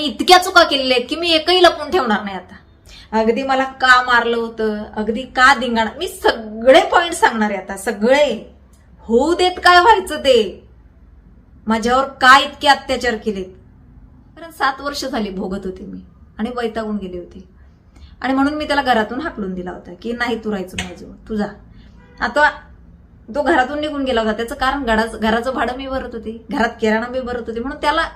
मी इतक्या चुका केलेल्या आहेत की मी एकही लपून ठेवणार नाही आता. अगदी मला का मारलं होतं? अगदी का धिंगाण? मी सगळे पॉइंट सांगणार आहे आता सगळे. होऊ देत काय व्हायचं ते? माझ्यावर का इतके अत्याचार केलेत? कारण सात वर्ष झाली भोगत होते मी आणि वैतागून गेले होते. आणि म्हणून मी त्याला घरातून हाकलून दिला होता की नाही तू राहायचं माझ्याजवळ तुझा आता तो घरातून निघून गेला होता त्याचं कारण घराचं घराचं भाडं मी भरत होते घरात किराणा मी भरत होते म्हणून त्याला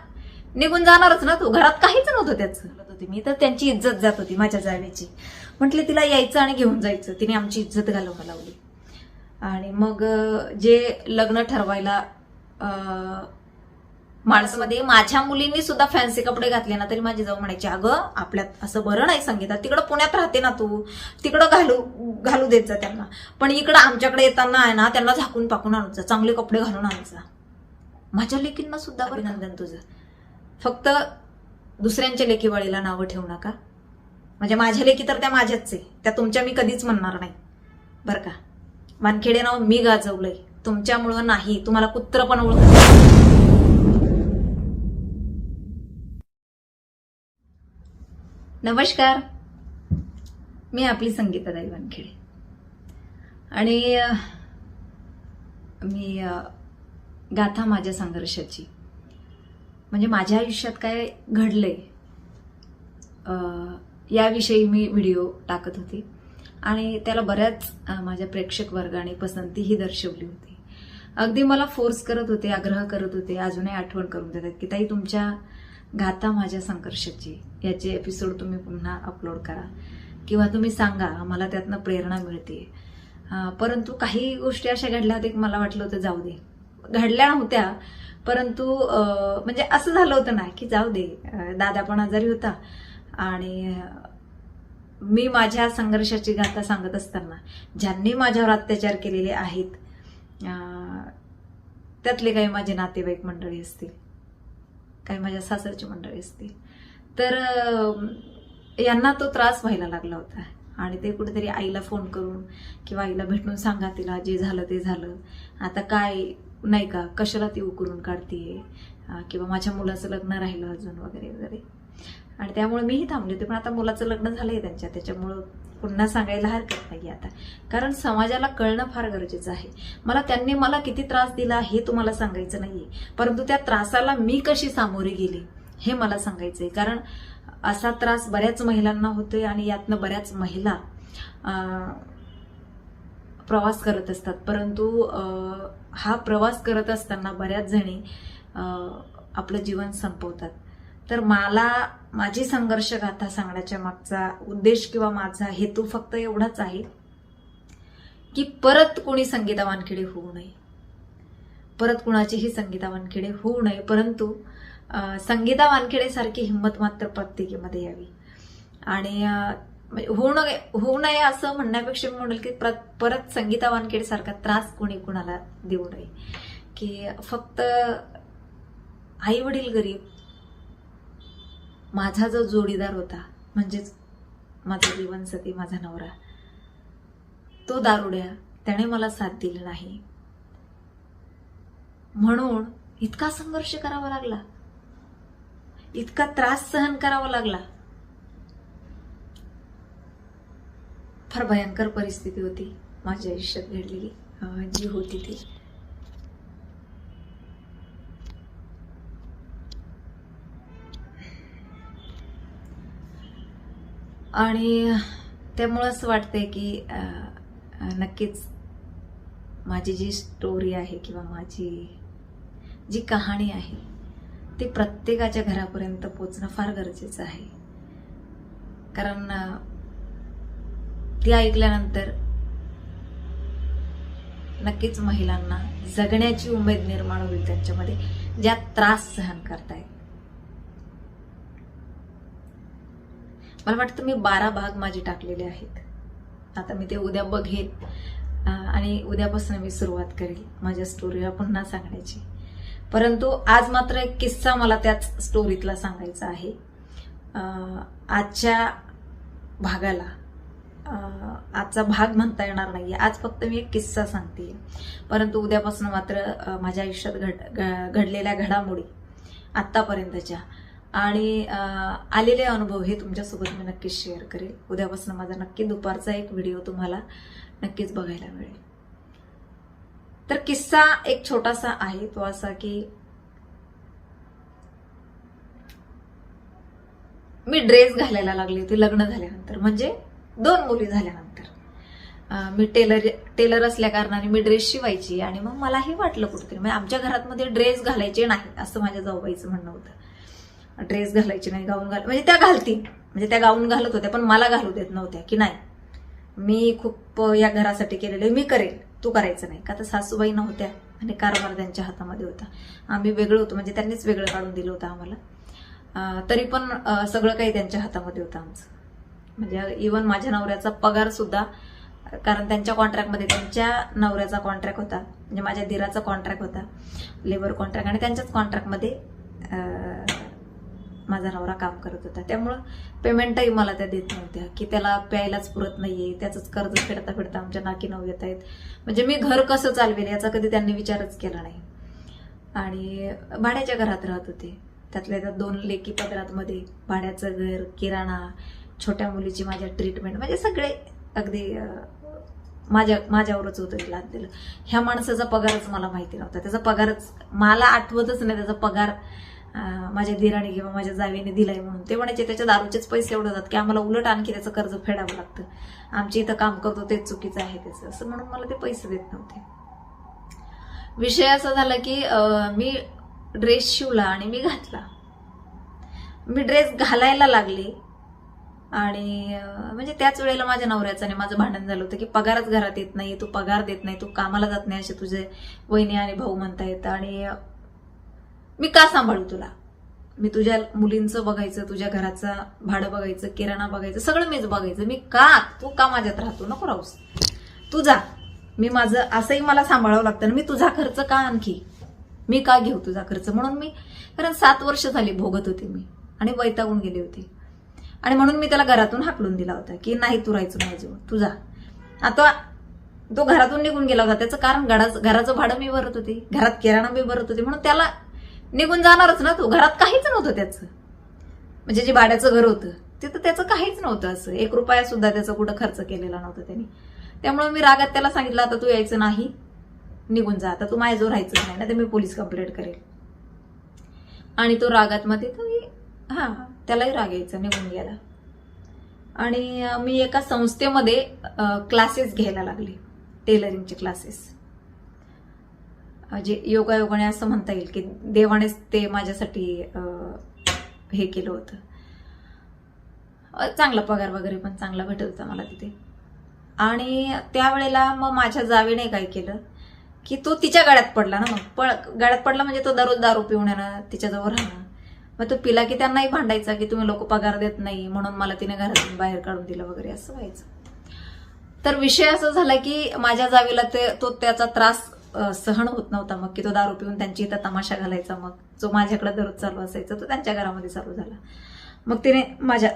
निघून जाणारच ना तू. घरात काहीच नव्हतं त्याचं. होते. मी तर त्यांची इज्जत जात होती माझ्या जावेची म्हटले तिला यायचं आणि घेऊन जायचं. तिने आमची इज्जत घालवून लावली आणि मग जे लग्न ठरवायला माणसामध्ये माझ्या मुलींनी सुद्धा फॅन्सी कपडे घातले ना तरी माझी जाऊ म्हणायची अगं आपल्यात असं बरं नाही संगीता तिकडं पुण्यात राहते ना तू. तिकडं घालू घालू देत जा त्यांना. पण इकडं आमच्याकडे येताना आहे ना त्यांना झाकून पाकून आणून जा चांगले कपडे घालून आणून जा माझ्या लेकींना सुद्धा अभिनंदन तुझं. फक्त दुसऱ्यांच्या लेकीवाळीला नावं ठेवू नका. म्हणजे माझ्या लेकी तर त्या माझ्याच आहे. त्या तुमच्या मी कधीच म्हणणार नाही. बरं का? वानखेडे नाव मी गाजवलंय. तुमच्यामुळं नाही. तुम्हाला कुत्र पण ओळख नमस्कार. मी आपली संगीताताई वानखेडे. आणि मी गाथा माझ्या संघर्षाची. म्हणजे माझ्या आयुष्यात काय घडलंय आहे याविषयी मी व्हिडिओ टाकत होते. आणि त्याला बऱ्याच माझ्या प्रेक्षक वर्गाने पसंतीही दर्शवली होती. अगदी मला फोर्स करत होते आग्रह करत होते अजूनही आठवण करून देतात की ताई तुमच्या गाथा माझ्या संघर्षाची याचे एपिसोड तुम्ही पुन्हा अपलोड करा. किंवा तुम्ही सांगा मला त्यातनं प्रेरणा मिळते. परंतु काही गोष्टी अशा घडल्या होत्या की मला वाटलं होतं जाऊ दे. घडल्या नव्हत्या परंतु म्हणजे असं झालं होतं ना की जाऊ दे दादा पण आजारी होता आणि मी माझ्या संघर्षाची गाथा सांगत असताना ज्यांनी माझ्यावर अत्याचार केलेले आहेत त्यातले काही माझे नातेवाईक मंडळी असतील काही माझ्या सासरची मंडळी असतील. तर यांना तो त्रास व्हायला लागला होता आणि ते कुठेतरी आईला फोन करून किंवा आईला भेटून सांगा तिला जे झालं ते झालं. आता काय नाही का कशाला ती उकरून काढतीये? किंवा माझ्या मुलाचं लग्न राहिलं अजून वगैरे वगैरे. आणि त्यामुळे मीही थांबले होते पण आता मुलाचं लग्न झालंय त्यांच्या. त्याच्यामुळं पुन्हा सांगायला हरकत नाही आता. कारण समाजाला कळणं फार गरजेचं आहे. मला त्यांनी मला किती त्रास दिला हे तुम्हाला सांगायचं नाहीये. परंतु त्या त्रासाला मी कशी सामोरी गेली हे मला सांगायचंय. कारण असा त्रास बऱ्याच महिलांना होतोय आणि यातनं बऱ्याच महिला प्रवास करत असतात. परंतु हा प्रवास करत असताना बऱ्याच जणी आपलं जीवन संपवतात. तर मला माझी संघर्ष गाथा सांगण्याच्या मागचा उद्देश किंवा माझा हेतू फक्त एवढाच आहे की परत कोणी संगीता वानखेडे होऊ नये. परत कुणाचीही संगीता वानखेडे होऊ नये परंतु संगीता वानखेडे सारखी हिंमत मात्र प्रत्येकीमध्ये यावी. आणि होऊ नये होऊ नये असं म्हणण्यापेक्षा मी म्हणेल की परत संगीता वानखेडे सारखा त्रास कोणी कुणाला देऊ नये. की फक्त आई वडील गरीब माझा जो जोडीदार होता म्हणजेच माझा जीवनसती माझा नवरा तो दारुड्या त्याने मला साथ दिली नाही. म्हणून इतका संघर्ष करावा लागला. इतका त्रास सहन करावा लागला. फार भयंकर परिस्थिती होती माझ्या आयुष्यात घडलेली. जी होती ती. आणि त्यामुळं असं वाटतंय की नक्कीच माझी जी स्टोरी आहे किंवा माझी जी कहाणी आहे ती प्रत्येकाच्या घरापर्यंत पोचणं फार गरजेचं आहे. कारण ती ऐकल्यानंतर नक्कीच महिलांना जगण्याची उमेद निर्माण होईल त्यांच्यामध्ये ज्या त्रास सहन करतायत मला वाटतं मी बारा भाग माझे टाकलेले आहेत. आता मी ते उद्या बघेन. आणि उद्यापासून मी सुरुवात करेल माझ्या स्टोरीला पुन्हा सांगण्याची परंतु आज मात्र एक किस्सा मला त्याच स्टोरीतला सांगायचा आहे. आजच्या भागाला आजचा भाग म्हणता येणार नाहीये. आज फक्त मी एक किस्सा सांगते. परंतु उद्यापासून मात्र माझ्या आयुष्यात घड घडलेल्या घडामोडी आत्तापर्यंतच्या आणि आलेले अनुभव हे तुमच्यासोबत मी नक्कीच शेअर करेल. उद्यापासून माझा नक्की दुपारचा एक व्हिडिओ तुम्हाला नक्कीच बघायला मिळेल. तर किस्सा एक छोटासा आहे तो असा की मी ड्रेस घालायला लागली होती लग्न झाल्यानंतर. म्हणजे दोन मुली झाल्यानंतर. मी टेलर टेलर असल्या कारणाने मी ड्रेस शिवायची आणि मग मलाही वाटलं कुठेतरी. म्हणजे आमच्या घरात मध्ये ड्रेस घालायचे नाही असं माझ्या जाऊबाईचं म्हणणं होतं. ड्रेस घालायचे नाही गाऊन घाल म्हणजे त्या घालतील म्हणजे त्या गाऊन घालत होत्या पण मला घालू देत नव्हत्या की नाही. मी खूप या घरासाठी केलेले आहे मी करेल तू करायचं नाही. का तर सासूबाई नव्हत्या आणि कारभार त्यांच्या हातामध्ये होता. आम्ही वेगळं होतो म्हणजे त्यांनीच वेगळं काढून दिलं होतं आम्हाला. तरी पण सगळं काही त्यांच्या हातामध्ये होतं आमचं. म्हणजे इवन माझ्या नवऱ्याचा पगार सुद्धा कारण त्यांच्या कॉन्ट्रॅक्टमध्ये त्यांच्या नवऱ्याचा कॉन्ट्रॅक्ट होता. म्हणजे माझ्या दिराचा कॉन्ट्रॅक्ट होता. लेबर कॉन्ट्रॅक्ट आणि त्यांच्याच कॉन्ट्रॅक्टमध्ये माझा नवरा काम करत होता. त्यामुळं पेमेंटही मला त्या देत नव्हत्या. की त्याला प्यायलाच पुरत नाहीये. त्याचंच कर्ज फेडता फेडता आमच्या नाकी नऊ येत आहेत. म्हणजे मी घर कसं चालवेल याचा कधी त्यांनी विचारच केला नाही. आणि भाड्याच्या घरात राहत होते. त्यातल्या त्यात दोन लेकी पदरातमध्ये भाड्याचं घर किराणा छोट्या मुलीची माझ्या ट्रीटमेंट म्हणजे सगळे अगदी माझ्या माझ्यावरच होतं ते लादलेलं ह्या माणसाचा पगारच मला माहिती नव्हता. त्याचा पगारच मला आठवतच नाही त्याचा पगार माझ्या दिराने किंवा माझ्या जावीने दिलाय म्हणून. ते म्हणायचे त्याच्या दारूचेच पैसे एवढे जातात की आम्हाला उलट आणखी त्याचं कर्ज फेडावं लागतं. आमच्या इथं काम करतो तेच चुकीचं आहे त्याचं. असं म्हणून मला ते पैसे देत नव्हते. विषय असा झाला की मी ड्रेस शिवला आणि मी घातला. मी ड्रेस घालायला लागले. आणि म्हणजे त्याच वेळेला माझ्या नवऱ्याचं आणि माझं भांडण झालं होतं की पगारच घरात येत नाही तू पगार देत नाही तू कामाला जात नाही असे तुझे वहिनी आणि भाऊ म्हणतायत. आणि मी का सांभाळू तुला? मी तुझ्या मुलींचं बघायचं तुझ्या घराचं भाडं बघायचं किराणा बघायचं सगळं मीच बघायचं. मी का? तू का माझ्यात राहतो? नको राहूस. तू जा. मी माझं असंही मला सांभाळावं लागतं मी तुझा खर्च का आणखी? मी का घेऊ तुझा खर्च? म्हणून मी कारण सात वर्ष झाली भोगत होते मी आणि वैतागून गेली होती. आणि म्हणून मी त्याला घरातून हाकलून दिला होता की नाही तू राहायचं माझ्याजवळ तू आता तो घरातून निघून गेला होता. त्याचं कारण घराचं घराचं भाडं मी भरत होते. घरात किराणा मी भरत होते. म्हणून त्याला निघून जाणारच ना तो. घरात काहीच नव्हतं त्याचं. म्हणजे जे भाड्याचं घर होतं तिथं त्याचं काहीच नव्हतं असं. एक रुपया सुद्धा त्याचा कुठं खर्च केलेला नव्हता त्याने. त्यामुळे मी रागात त्याला सांगितलं आता तू यायचं नाही. निघून जा. आता तू माझ्याजवळ राहायचं नाही. ना ते मी पोलीस कंप्लेंट करेल. आणि तो रागात मध्ये तर हा. त्यालाही राग यायचा निघून गेला. आणि मी एका संस्थेमध्ये क्लासेस घ्यायला लागले. टेलरिंगचे क्लासेस जे योगायोगाने असं म्हणता येईल की देवानेच ते माझ्यासाठी हे केलं होतं. चांगला पगार वगैरे पण चांगला भेटत होता मला तिथे. आणि त्यावेळेला मग माझ्या जावीने काय केलं की तो तिच्या गाड्यात पडला ना मग. पळ गाड्यात पडला म्हणजे तो दररोज दारू पिऊन तिच्याजवळ राहणं. मग तो पिला की त्यांनाही भांडायचा की तुम्ही लोक पगार देत नाही म्हणून मला तिने घरातून बाहेर काढून दिलं वगैरे असं व्हायचं. तर विषय असा झाला की माझ्या जावीला ते तो त्याचा त्रास सहन होत नव्हता मग की तो दारू पिऊन त्यांची इथं तमाशा घालायचा मग. जो माझ्याकडे दररोज चालू असायचा तो त्यांच्या घरामध्ये चालू झाला. मग तिने माझ्या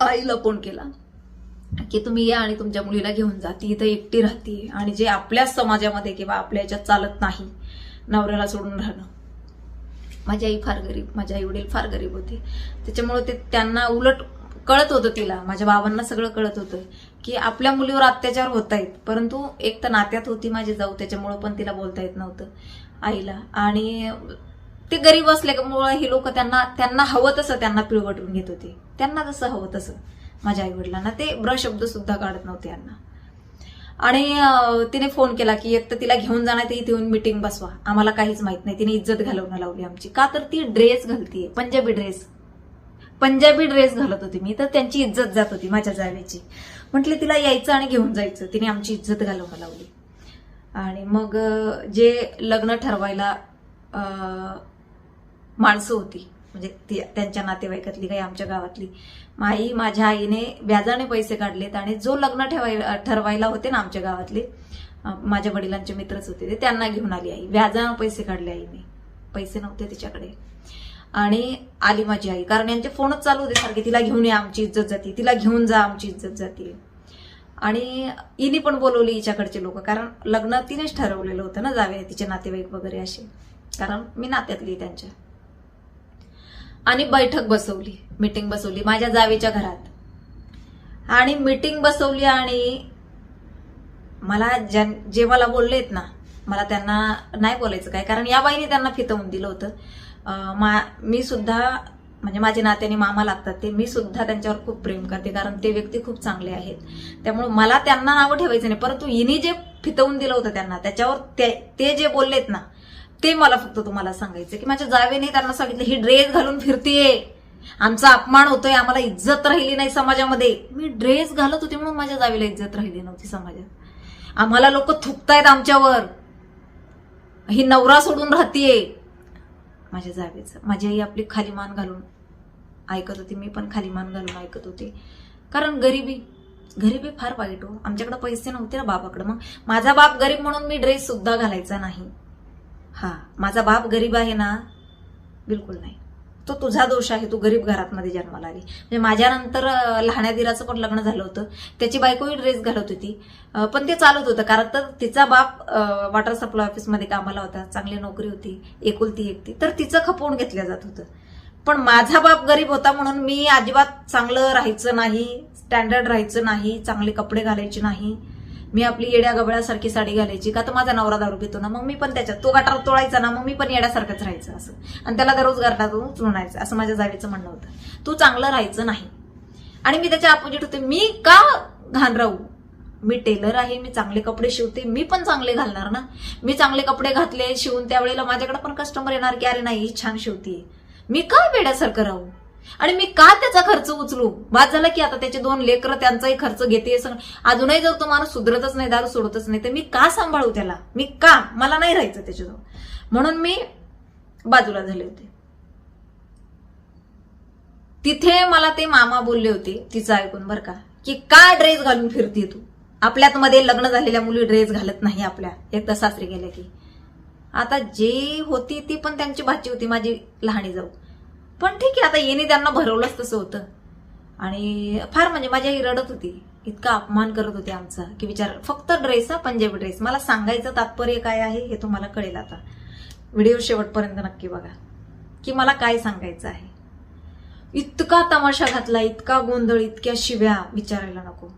आईला फोन केला की तुम्ही या आणि तुमच्या मुलीला घेऊन जा ती इथं एकटी राहते आणि जे आपल्याच समाजामध्ये किंवा आपल्या याच्यात चालत नाही नवऱ्याला सोडून राहणं. माझी आई फार गरीब माझे आई वडील फार गरीब होते. त्याच्यामुळे ते त्यांना उलट कळत होतं तिला माझ्या बाबांना सगळं कळत होतं की आपल्या मुलीवर अत्याचार होत आहेत परंतु एक तर नात्यात होती माझी जाऊ त्याच्यामुळं पण तिला बोलता येत नव्हतं आईला. आणि ते गरीब असल्यामुळं हे लोक त्यांना त्यांना हवं तसं त्यांना पिळवटून घेत होते. त्यांना जसं हवं तसं माझ्या आई वडिलांना. ते ब्रशब्द सुद्धा काढत नव्हते यांना. आणि तिने फोन केला की एक तर तिला घेऊन जाणार ते इथे येऊन मिटिंग बसवा. आम्हाला काहीच माहीत नाही. तिने इज्जत घालवणं लावली आमची. का तर ती ड्रेस घालतीये पंजाबी ड्रेस पंजाबी ड्रेस घालत होती मी तर त्यांची इज्जत जात होती माझ्या जावेची म्हटले तिला यायचं आणि घेऊन जायचं. तिने आमची इज्जत घालवणं लावली. आणि मग जे लग्न ठरवायला माणसं होती म्हणजे त्यांच्या नातेवाईकातली काही आमच्या गावातली माई माझ्या आईने व्याजाने पैसे काढलेत आणि जो लग्न ठेवाय ठरवायला होते ना आमच्या गावातले माझ्या वडिलांचे मित्रच होते ते त्यांना घेऊन आली आई. व्याजानं पैसे काढले आईने. पैसे नव्हते तिच्याकडे. आणि आली माझी आई. कारण यांचे फोनच चालू होते सारखे तिला घेऊन या आमची इज्जत जाते. तिला घेऊन जा आमची इज्जत जाते. आणि इनी पण बोलवली हिच्याकडचे लोक कारण लग्न तिनेच ठरवलेलं होतं ना जावे तिचे नातेवाईक वगैरे असे. कारण मी नात्यातली त्यांच्या. आणि बैठक बसवली मीटिंग बसवली माझ्या जावेच्या घरात. आणि मीटिंग बसवली आणि मला ज्या जे मला बोललेत ना मला त्यांना नाही बोलायचं काय कारण या बाईने त्यांना फितवून दिलं होतं. मा मी सुद्धा म्हणजे माझे नात्याने मामा लागतात ते मी सुद्धा त्यांच्यावर खूप प्रेम करते कारण ते व्यक्ती खूप चांगले आहेत. त्यामुळे मला त्यांना नावं ठेवायचं नाही परंतु हिने जे फितवून दिलं होतं त्यांना त्याच्यावर ते ते जे बोललेत ना ते मला फक्त तुम्हाला सांगायचं की माझ्या जावेने त्यांना सांगितलं ही ड्रेस घालून फिरतीये. आमचा अपमान होतोय आम्हाला इज्जत राहिली नाही समाजामध्ये. मी ड्रेस घालत होते म्हणून माझ्या जावेला इज्जत राहिली नव्हती समाजात. आम्हाला लोक थुकतायत आमच्यावर. ही नवरा सोडून राहतीये. माझ्या जावेचं माझी आई आपली खाली मान घालून ऐकत होती मी पण खाली मान घालून ऐकत होते. कारण गरिबी गरिबी फार वाईट हो. आमच्याकडे पैसे नव्हते ना बाबाकडे. मग माझा बाप गरीब म्हणून मी ड्रेस सुद्धा घालायचा नाही. हां माझा बाप गरीब आहे ना? बिलकुल नाही. तो तुझा दोष आहे तू गरीब घरातमध्ये जन्माला आली. म्हणजे माझ्यानंतर अं, लहान्या दिराचं पण लग्न झालं होतं. त्याची बायकोही ड्रेस घालत होती. पण ते चालत होतं कारण तर तिचा बाप वॉटर सप्लाय ऑफिसमध्ये कामाला होता चांगली नोकरी होती एकुलती एकटी. तर तिचं खपवून घेतलं जात होतं. पण माझा बाप गरीब होता म्हणून मी अजिबात चांगलं राहायचं नाही स्टँडर्ड राहायचं नाही चांगले कपडे घालायचे नाही. मी आपली येड्या गबळ्यासारखी साडी घालायची का? तर माझा नवरा दारू पितो ना. मग मी पण त्याच्यात तो गटार तोळायचा ना मग मी पण येड्यासारखंच राहायचं असं. आणि त्याला दररोज गटातून उचलून असं माझ्या जावीचं म्हणणं होतं. तू चांगलं राहायचं नाही. आणि मी त्याच्या अपोजिट होते. मी का घाण राहू? मी टेलर आहे मी चांगले कपडे शिवते मी पण चांगले घालणार ना? मी चांगले कपडे घातले शिवून त्यावेळेला माझ्याकडे पण कस्टमर येणार की अरे नाही छान शिवते मी का वेड्यासारखं राहू? आणि मी का त्याचा खर्च उचलू? बाद झाला की आता त्याचे दोन लेकर त्यांचाही खर्च घेते सगळं. अजूनही जर तो माणूस सुधरतच नाही दारू सोडतच नाही तर मी का सांभाळू त्याला? मी का? मला नाही राहायचं त्याच्याजवळ. म्हणून मी बाजूला झाले होते. तिथे मला ते मामा बोलले होते तिचं ऐकून बरं का की का ड्रेस घालून फिरते तू? आपल्यात मध्ये लग्न झालेल्या मुली ड्रेस घालत नाही आपल्या. एकदा सासरी गेल्या की. आता जे होती ती पण त्यांची भाची होती माझी लहाणी जाऊ. पण ठीक आहे आता येणे त्यांना भरवलंच तसं होतं. आणि फार म्हणजे माझी आई रडत होती. इतका अपमान करत होते आमचा की विचार फक्त ड्रेस हा पंजाबी ड्रेस मला सांगायचं तात्पर्य काय आहे हे तुम्हाला कळेल आता. व्हिडिओ शेवटपर्यंत नक्की बघा. की मला काय सांगायचं आहे. इतका तमाशा घातला इतका गोंधळ इतक्या शिव्या विचारायला नको.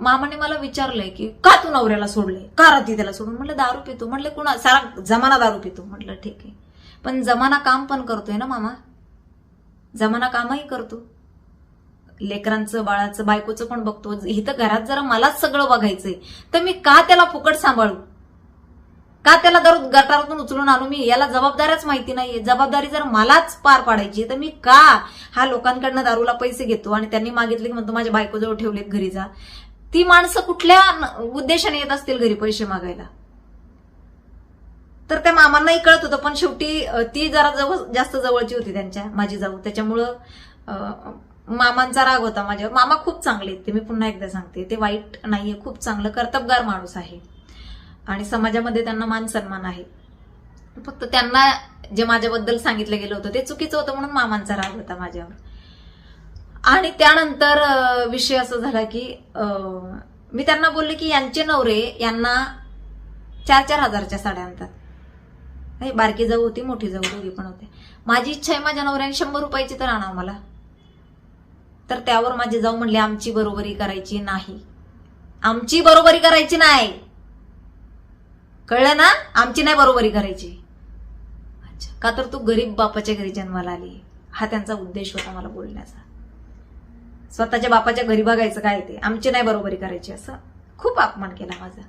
मामाने मला विचारलंय की का तू नवऱ्याला सोडले का राहते त्याला सोडून? म्हटलं दारू पितो. म्हटलं कुणा सारा जमाना दारू पितो. म्हटलं ठीक आहे. पण जमाना काम पण करतोय ना मामा? जमाना कामही करतो. लेकरांचं बाळाचं बायकोचं पण बघतो. इथं घरात जरा मलाच सगळं बघायचंय. तर मी का त्याला फुकट सांभाळू? का त्याला दर गटारातून उचलून आणू? मी याला जबाबदाऱ्याच माहिती नाहीये. जबाबदारी जर मलाच पार पाडायची तर मी का हा लोकांकडनं दारूला पैसे घेतो आणि त्यांनी मागितले की म्हणतो माझ्या बायकोजवळ ठेवलेत घरी जा. ती माणसं कुठल्या उद्देशाने येत असतील घरी पैसे मागायला? तर त्या मामांनाही कळत होतं पण शेवटी ती जरा जवळ जास्त जवळची होती त्यांच्या माझी जाऊ. त्याच्यामुळं मामांचा राग होता माझ्यावर. मामा खूप चांगले आहेत ते मी पुन्हा एकदा सांगते. ते वाईट नाहीये खूप चांगलं कर्तबगार माणूस आहे. आणि समाजामध्ये त्यांना मान सन्मान आहे. फक्त त्यांना जे माझ्याबद्दल सांगितलं गेलं होतं ते चुकीचं होतं म्हणून मामांचा राग होता माझ्यावर. आणि त्यानंतर विषय असा झाला की मी त्यांना बोलले की यांचे नवरे यांना चार चार हजारच्या साड्या आणतात. नाही, बारकी जाऊ होती मोठी जाऊ दोघी पण होते. माझी इच्छा आहे माझ्या नवऱ्याने शंभर रुपयाची तर आणावं मला तर त्यावर माझी जाऊ म्हणले आमची बरोबरी करायची नाही. आमची बरोबरी करायची नाही. कळलं ना? आमची नाही बरोबरी करायची. अच्छा का तर तू गरीब बापाच्या घरी जन्माला आली. हा त्यांचा उद्देश होता मला बोलण्याचा. स्वतःच्या बापाच्या घरी बघायचं काय ते? आमची नाही बरोबरी करायची असं. खूप अपमान केला माझा.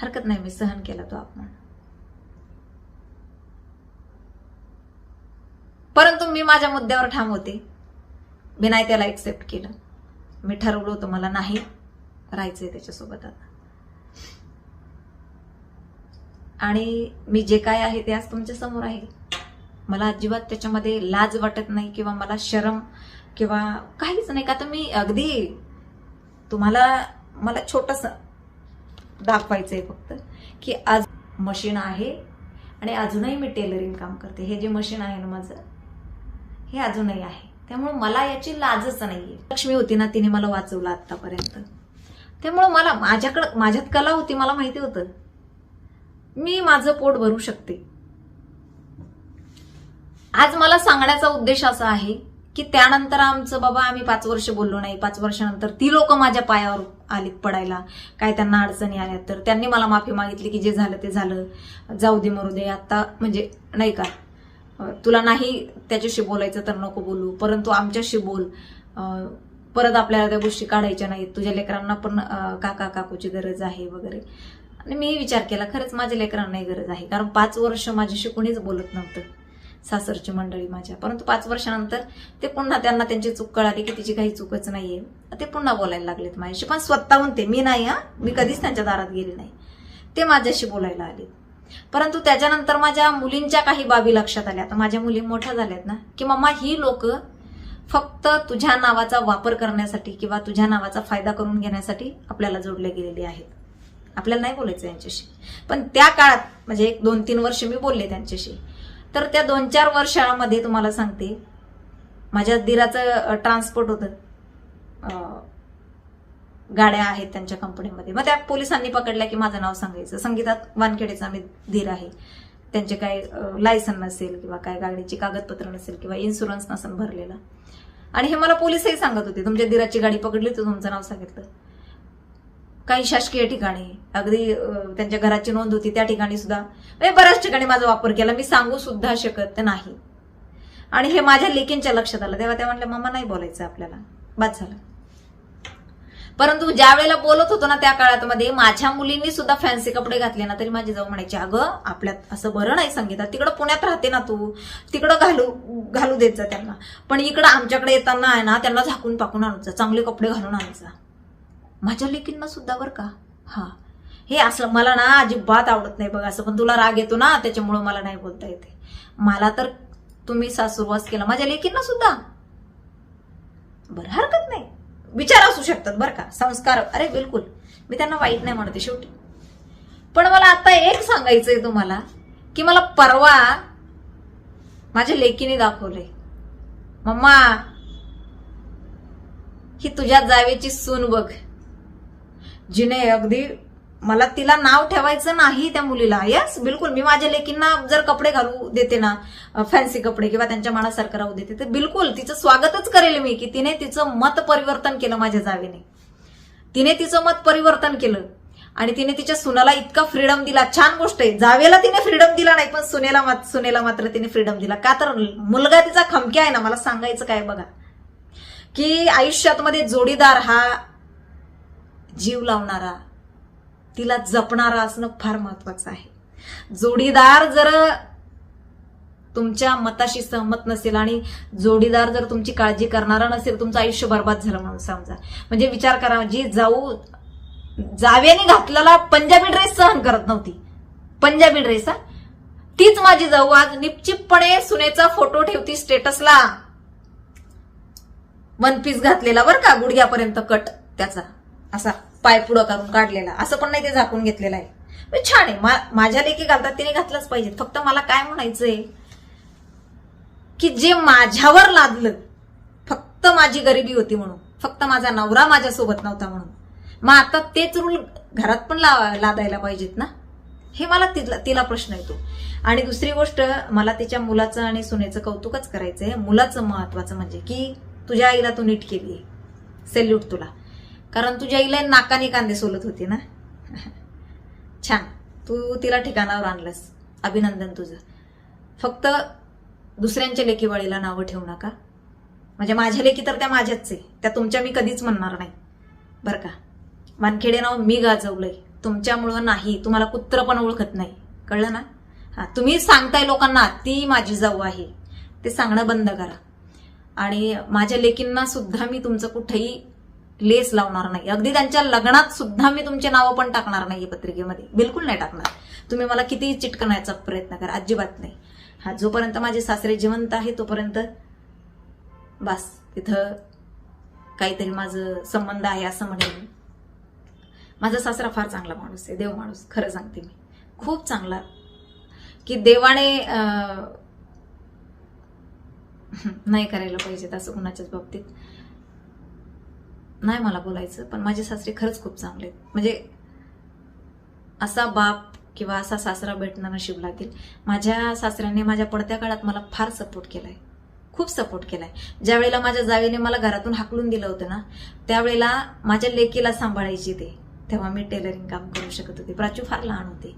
हरकत नाही मी सहन केला तो अपमान. परंतु मी माझ्या मुद्द्यावर ठाम होते. मी नाही त्याला एक्सेप्ट केलं. मी ठरवलं होतं मला नाही राहायचंय त्याच्यासोबत आता. आणि मी जे काय आहे ते आज तुमच्यासमोर आहे. मला अजिबात त्याच्यामध्ये लाज वाटत नाही किंवा मला शरम किंवा काहीच नाही का तर मी अगदी तुम्हाला मला छोटस दाखवायचंय फक्त की आज मशीन आहे आणि अजूनही मी टेलरिंग काम करते. हे जे मशीन आहे ना माझं हे अजूनही आहे. त्यामुळे मला याची लाजच नाहीये. लक्ष्मी होती ना तिने मला वाचवलं आतापर्यंत त्यामुळं मला माझ्याकडं माझ्यात कला होती मला माहिती होतं. मी माझं पोट भरू शकते. आज मला सांगण्याचा उद्देश असा आहे की त्यानंतर आमचं बाबा आम्ही पाच वर्ष बोललो नाही. पाच वर्षानंतर ती लोक माझ्या पायावर आलीत पडायला. काय त्यांना अडचणी आल्या तर. त्यांनी मला माफी मागितली की जे झालं ते झालं. जाऊ दे मरू दे. आता म्हणजे नाही का? तुला नाही त्याच्याशी बोलायचं तर नको बोलू. परंतु आमच्याशी बोल. परत आपल्याला त्या गोष्टी काढायच्या नाहीत. तुझ्या लेकरांना पण काका काकूची गरज आहे वगैरे. आणि मी विचार केला खरंच माझ्या लेकरांनाही गरज आहे. कारण पाच वर्ष माझ्याशी कुणीच बोलत नव्हतं. सासरची मंडळी माझ्या. परंतु पाच वर्षानंतर ते पुन्हा त्यांना त्यांची चूक कळाली की तिची काही चूकच नाहीये. ते पुन्हा बोलायला लागलेत माझ्याशी. पण स्वतःहून ते मी नाही हा. मी कधीच त्यांच्या दारात गेले नाही. ते माझ्याशी बोलायला आले. परंतु त्याच्यानंतर माझ्या मुलींच्या काही बाबी लक्षात आल्या. आता माझ्या मुली मोठ्या झाल्यात ना की मम्मा ही लोक फक्त तुझ्या नावाचा वापर करण्यासाठी किंवा तुझ्या नावाचा फायदा करून घेण्यासाठी आपल्याला जोडले गेलेली आहेत. आपल्याला नाही बोलायचं यांच्याशी. पण त्या काळात म्हणजे एक दोन तीन वर्ष मी बोलले त्यांच्याशी. तर त्या दोन चार वर्षामध्ये तुम्हाला सांगते. माझ्या दिराचं ट्रान्सपोर्ट होतं. गाड्या आहेत त्यांच्या कंपनीमध्ये मग त्या पोलिसांनी पकडल्या की माझं नाव सांगायचं. संगीतात वानखेडेचा मी धीर आहे. त्यांचे काय लायसन नसेल किंवा काय गाडीची कागदपत्र नसेल किंवा इन्शुरन्स नसेल भरलेला. आणि हे मला पोलिसही सांगत होते. तुमच्या दिराची गाडी पकडली तर तुमचं नाव सांगितलं. काही शासकीय ठिकाणी. अगदी त्यांच्या घराची नोंद होती त्या ठिकाणी सुद्धा. म्हणजे बऱ्याच ठिकाणी माझा वापर केला. मी सांगू सुद्धा शकत नाही. आणि हे माझ्या लेकींच्या लक्षात आलं. तेव्हा त्या म्हटल्या मम्मा नाही बोलायचं आपल्याला. बाद झालं. परंतु ज्या वेळेला बोलत होतो ना त्या काळात मध्ये माझ्या मुलींनी सुद्धा फॅन्सी कपडे घातले ना तरी माझी जाऊ म्हणायची अगं आपल्यात असं बरं नाही संगीता तिकडं पुण्यात राहते ना तू. तिकडं घालू घालू देत जा त्यांना. पण इकडं आमच्याकडे येताना आहे ना त्यांना झाकून पाकून आणायचं. चांगले कपडे घालून आणायचा. माझ्या लेकींना सुद्धा बरं का? हा. हे असं मला ना अजिबात आवडत नाही बघ असं पण तुला राग येतो ना त्याच्यामुळं मला नाही बोलता येते मला तर तुम्ही सासूरवास केला माझ्या लेकींना सुद्धा. बरं हरकत नाही. विचार असू शकतात बरं का संस्कार. अरे बिलकुल. मी त्यांना वाईट नाही म्हणते शेवटी. पण मला आता एक सांगायचंय तुम्हाला की मला परवा माझ्या लेकीने दाखवलंय. मम्मा ही तुझ्या जावेची सून बघ. जिने अगदी मला तिला नाव ठेवायचं नाही त्या मुलीला. यस बिलकुल. मी माझ्या लेकींना जर कपडे घालू देते ना फॅन्सी कपडे किंवा त्यांच्या मनासारखं राहू देते तर बिलकुल तिचं स्वागतच करेल मी की तिने तिचं मत परिवर्तन केलं माझ्या जावेने तिने तिचं मत परिवर्तन केलं आणि तिने तिच्या सुनाला इतका फ्रीडम दिला. छान गोष्ट आहे. जावेला तिने फ्रीडम दिला नाही पण सुनेला मात- सुनेला मात्र तिने फ्रीडम दिला. का तर मुलगा तिचा खमक्या आहे ना मला सांगायचं काय बघा. की आयुष्यात मध्ये जोडीदार हा जीव लावणारा तिला जपणारा असणं फार महत्वाचं आहे. जोडीदार जर तुमच्या मताशी सहमत नसेल आणि जोडीदार जर तुमची काळजी करणारा नसेल तुमचं आयुष्य बर्बाद झालं म्हणून समजा. म्हणजे विचार करा जी जाऊ जाव्याने घातलेला पंजाबी ड्रेस सहन करत नव्हती. पंजाबी ड्रेस हा? तीच माझी जाऊ आज निश्चितपणे सुनेचा फोटो ठेवती स्टेटसला वन पीस घातलेला बरं का गुडघ्यापर्यंत कट त्याचा. असा. पाय पुढं करून काढलेला. असं पण नाही ते झाकून घेतलेलं आहे. छान आहे. माझ्या लेखी घालतात तिने घातलंच पाहिजे फक्त मला काय म्हणायचंय की जे माझ्यावर लादलं फक्त माझी गरिबी होती म्हणून फक्त माझा नवरा माझ्यासोबत नव्हता म्हणून मग आता तेच रूल घरात पण ला- लादायला पाहिजेत ना? हे मला तिला तिला प्रश्न येतो. आणि दुसरी गोष्ट मला तिच्या मुलाचं आणि सुनेचं कौतुकच करायचंय. मुलाचं महत्वाचं म्हणजे की तुझ्या आईला तू नीट केली सेल्यूट तुला. कारण तुझ्या आईला नाकाने कांदे सोलत होती ना? छान. तू तिला ठिकाणावर आणलंस. अभिनंदन तुझं. फक्त दुसऱ्यांच्या लेकीवाळीला नावं ठेवू नका. म्हणजे माझ्या लेकी तर त्या माझ्याच आहे. त्या तुमच्या मी कधीच म्हणणार नाही. बरं का? मानखेडे नाव मी गाजवलंय. तुमच्यामुळं नाही. तुम्हाला कुत्र पण ओळखत नाही. कळलं ना? हा तुम्ही सांगताय लोकांना ती माझी जाऊ आहे. ते सांगणं बंद करा. आणि माझ्या लेकींना सुद्धा मी तुमचं कुठेही लेस लावणार नाही. अगदी त्यांच्या लग्नात सुद्धा मी तुमचे नावं पण टाकणार नाही पत्रिकेमध्ये. बिलकुल नाही टाकणार. तुम्ही मला कितीही चिटकण्याचा प्रयत्न करा. अजिबात नाही. हा जोपर्यंत माझे सासरे जिवंत आहे तोपर्यंत बस. तिथं काहीतरी माझं संबंध आहे असं म्हणेन माझा सासरा फार चांगला माणूस आहे. देव माणूस. खरं सांगते मी. खूप चांगला. की देवाने अं, नाही करायला पाहिजेत असं कुणाच्याच बाबतीत. नाही मला बोलायचं पण माझे सासरे खरंच खूप चांगले आहेत. म्हणजे असा बाप किंवा असा सासरा भेटणार नशीब माझ्या सासऱ्याने माझ्या पडत्या काळात मला फार सपोर्ट केलाय. खूप सपोर्ट केलाय. ज्या वेळेला माझ्या जावेने मला घरातून हाकलून दिलं होतं ना त्यावेळेला माझ्या लेकीला सांभाळायची ते. तेव्हा मी टेलरिंग काम करू शकत होते. प्राचू फार लहान होते.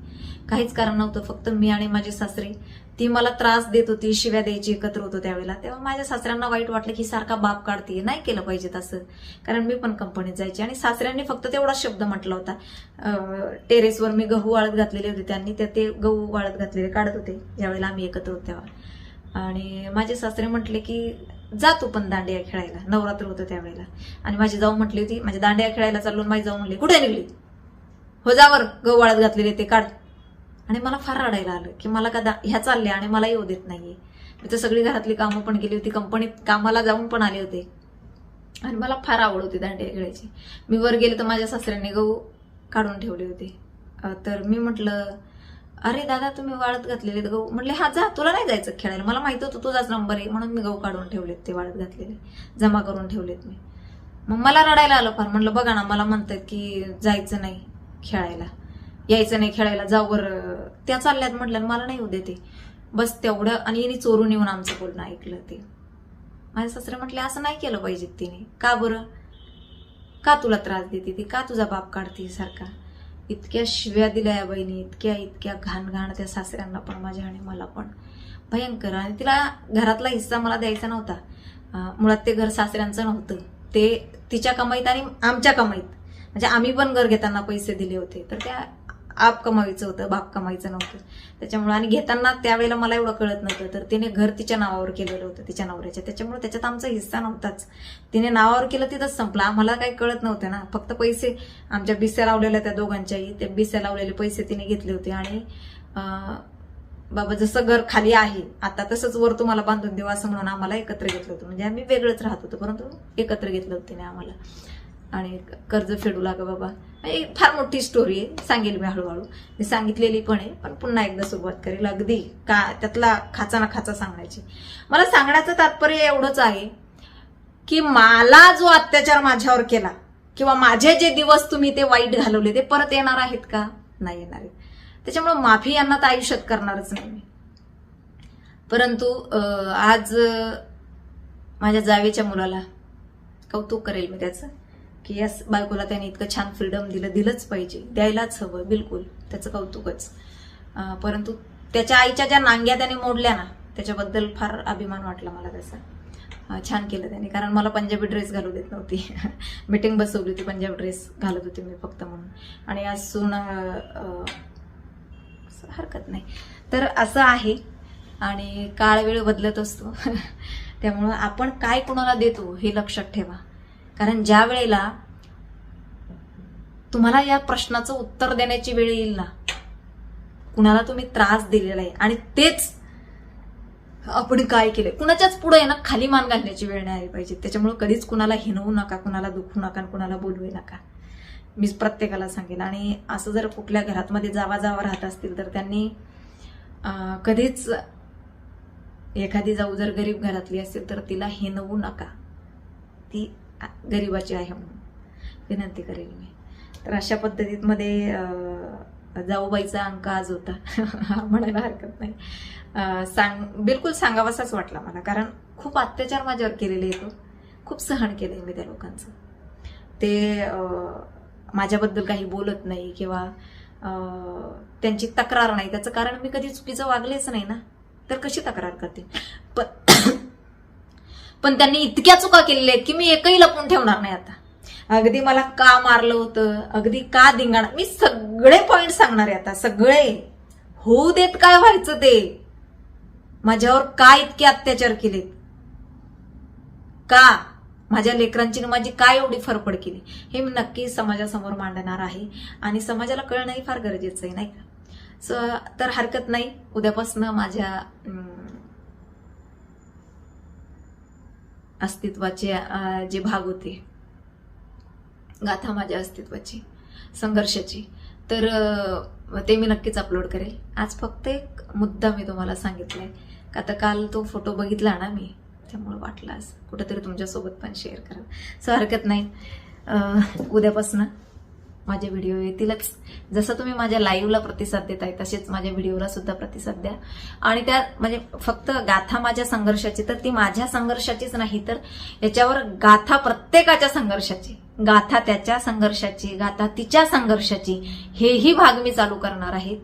काहीच कारण नव्हतं. फक्त मी आणि माझी सासरे. ती मला त्रास देत होती शिव्या द्यायची एकत्र होतो त्यावेळेला. तेव्हा माझ्या सासऱ्यांना वाईट वाटलं की सारखा बाप काढते नाही केलं पाहिजे तसं कारण मी पण कंपनीत जायची आणि सासऱ्यांनी फक्त तेवढा शब्द म्हटला होता. टेरेसवर मी गहू वाळत घातलेले होते त्यांनी. त्या ते गहू वाळत घातलेले काढत होते. ज्यावेळेला आम्ही एकत्र होतो तेव्हा. आणि माझे सासरे म्हटले की जा तू पण दांडिया खेळायला. नवरात्र होतं त्यावेळेला. आणि माझी जाऊ म्हटली होती माझ्या दांडिया खेळायला चाललो माझी जाऊ म्हणली कुठे निघली? हो जावर गहू वाळत घातलेले ते काढ. आणि मला फार रडायला आलं की मला का दा- ह्या चालल्या आणि मला येऊ देत नाहीये. मी तर सगळी घरातली कामं पण केली होती कंपनीत कामाला जाऊन पण आले होते. आणि मला फार आवड होती दांडिया खेळायची. मी वर गेले तर माझ्या सासऱ्याने गहू काढून ठेवले होते. तर मी म्हटलं अरे दादा तुम्ही वाळत घातलेले गहू. म्हटले हा जा तुला नाही जायचं खेळायला. मला माहीत होतं तुझाच नंबर आहे म्हणून मी गहू काढून ठेवलेत ते वाळत घातलेले. जमा करून ठेवलेत मी. मग मला रडायला आलं फार. म्हटलं बघा ना मला म्हणतात की जायचं नाही खेळायला. यायचं नाही खेळायला. जाऊ बरं. त्या चालल्यात म्हटलं मला नाही उद्या ते बस तेवढं आणि हिने चोरून येऊन आमचं बोलणं ऐकलं ते. माझे सासरे म्हटले असं नाही केलं पाहिजे तिने. का बरं? का तुला त्रास देते ती? का तुझा बाप काढते सारखा? इतक्या शिव्या दिल्या या बहिणी इतक्या इतक्या घाण घाण त्या सासऱ्यांना पण माझ्या आणि मला पण. भयंकर. आणि तिला घरातला हिस्सा मला द्यायचा नव्हता. मुळात ते घर सासऱ्यांचं नव्हतं. ते तिच्या कमाईत आणि आमच्या कमाईत. म्हणजे आम्ही पण घर घेताना पैसे दिले होते. तर त्या आप कमावायचं होतं बाप कमावायचं नव्हतं. त्याच्यामुळे आणि घेताना त्यावेळेला मला एवढं कळत नव्हतं. तर तिने घर तिच्या नावावर केलेलं होतं तिच्या नवऱ्याच्या. त्याच्यामुळे त्याच्यात आमचा हिस्सा नव्हताच. तिने नावावर केलं तिथंच संपलं. आम्हाला काही कळत नव्हतं ना. फक्त पैसे आमच्या बिस्या लावलेल्या त्या दोघांच्याही त्या बिस्या लावलेले पैसे तिने घेतले होते. आणि बाबा जसं घर खाली आहे आता तसंच वर तुम्हाला बांधून देऊ असं म्हणून आम्हाला एकत्र घेतलं होतं. म्हणजे आम्ही वेगळंच राहत होतो परंतु एकत्र घेतलं होतं तिने आम्हाला. आणि कर्ज फेडू लागा बाबा. ही फार मोठी स्टोरी आहे सांगेल मी हळूहळू. मी सांगितलेली पण आहे पण पुन्हा एकदा सुरुवात करेल. अगदी का त्यातला खाचा ना खाचा सांगायची मला सांगण्याचं तात्पर्य एवढंच आहे की मला जो अत्याचार माझ्यावर केला किंवा माझे जे दिवस तुम्ही ते वाईट घालवले ते परत येणार आहेत का? नाही येणार आहेत. त्याच्यामुळे माफी यांना तर आयुष्यात करणारच नाही मी. परंतु आज माझ्या जावेच्या मुलाला कौतुक करेल मी त्याचं. की या बायकोला त्याने इतकं छान फ्रीडम दिलं दिलंच पाहिजे. द्यायलाच हवं बिलकुल. त्याचं कौतुकच. परंतु त्याच्या आईच्या ज्या नांग्या त्याने मोडल्या ना त्याच्याबद्दल फार अभिमान वाटला मला त्याचा. छान केलं त्याने. कारण मला पंजाबी ड्रेस घालू देत नव्हती. मीटिंग बसवली होती पंजाबी ड्रेस घालत होती मी फक्त म्हणून. आणि आज सून हरकत नाही. तर असं आहे. आणि काळ वेळ बदलत असतो. त्यामुळं आपण काय कुणाला देतो हे लक्षात ठेवा. कारण ज्या वेळेला तुम्हाला या प्रश्नाचं उत्तर देण्याची वेळ येईल ना कुणाला तुम्ही त्रास दिलेला आहे आणि तेच आपण काय केलंय. कुणाच्याच पुढे ना खाली मान घालण्याची वेळ नाही आली पाहिजे. त्याच्यामुळे कधीच कुणाला हिनवू नका कुणाला दुखू नका आणि कुणाला बोलवू नका. मी प्रत्येकाला सांगेन आणि असं जर कुठल्या घरातमध्ये जावा जावा राहत असतील तर त्यांनी कधीच एखादी जाऊ जर गरीब घरातली असेल तर तिला हिनवू नका. ती गरीबाची आहे म्हणून. विनंती करेल मी. तर अशा पद्धतीमध्ये जाऊबाईचा अंक आज होता म्हणायला हरकत नाही. सांग बिलकुल सांगावासाच वाटला मला कारण खूप अत्याचार माझ्यावर केलेले येतो हो. खूप सहन केलंय मी त्या लोकांचं. ते माझ्याबद्दल काही बोलत नाही किंवा त्यांची तक्रार नाही. त्याचं कारण मी कधी चुकीचं वागलेच नाही ना. तर कशी तक्रार करते पण पण त्यांनी इतक्या चुका केलेल्या आहेत की मी एकही लपून ठेवणार नाही आता. अगदी मला का मारलं होतं? अगदी का धिंगाणा? मी सगळे पॉइंट सांगणार आहे आता सगळे. होऊ देत काय व्हायचं ते? माझ्यावर का इतके अत्याचार केलेत? का? माझ्या लेकरांची माझी काय एवढी फरफड केली? हे मी नक्की समाजासमोर मांडणार आहे. आणि समाजाला कळणंही फार गरजेचं आहे नाही का? सो तर हरकत नाही. उद्यापासून माझ्या अस्तित्वाचे जे भाग होते. गाथा माझ्या अस्तित्वाची संघर्षाची. तर ते मी नक्कीच अपलोड करेल. आज फक्त एक मुद्दा मी तुम्हाला सांगितला आहे का तर काल तो फोटो बघितला ना मी त्यामुळं वाटला आज कुठंतरी तुमच्यासोबत पण शेअर करा सो हरकत नाही. उद्यापासून माझे व्हिडिओ येतीलच. जसं तुम्ही माझ्या लाईव्हला प्रतिसाद देताय तसेच माझ्या व्हिडिओला सुद्धा प्रतिसाद द्या. आणि त्या म्हणजे फक्त गाथा माझ्या संघर्षाची तर ती माझ्या संघर्षाचीच नाही तर याच्यावर गाथा प्रत्येकाच्या संघर्षाची. गाथा त्याच्या संघर्षाची गाथा तिच्या संघर्षाची. हेही भाग मी चालू करणार आहेत.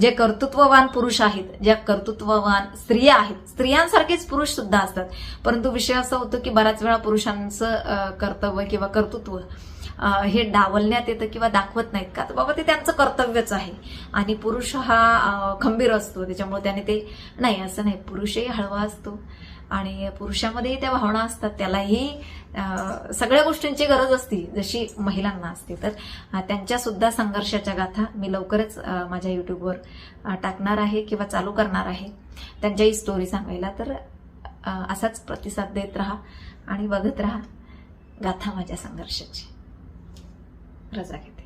जे कर्तृत्ववान पुरुष आहेत ज्या कर्तृत्ववान स्त्रिया आहेत स्त्रियांसारखेच पुरुष सुद्धा असतात. परंतु विषय असा होतो की बऱ्याच वेळा पुरुषांचं कर्तव्य किंवा कर्तृत्व हे डावलण्यात येतं किंवा दाखवत नाहीत का? तर बाबा ते त्यांचं कर्तव्यच आहे. आणि पुरुष हा खंबीर असतो. त्याच्यामुळे त्याने ते नाही असं नाही. पुरुषही हळवा असतो. आणि पुरुषामध्येही त्या भावना असतात. त्यालाही सगळ्या गोष्टींची गरज असते जशी महिलांना असते. तर त्यांच्यासुद्धा त्यांच्या सुद्धा संघर्षाच्या गाथा मी लवकरच माझ्या युट्यूबवर टाकणार आहे किंवा चालू करणार आहे. त्यांच्याही स्टोरी सांगायला. तर असाच प्रतिसाद देत राहा आणि बघत राहा गाथा माझ्या संघर्षाची. रजा घेते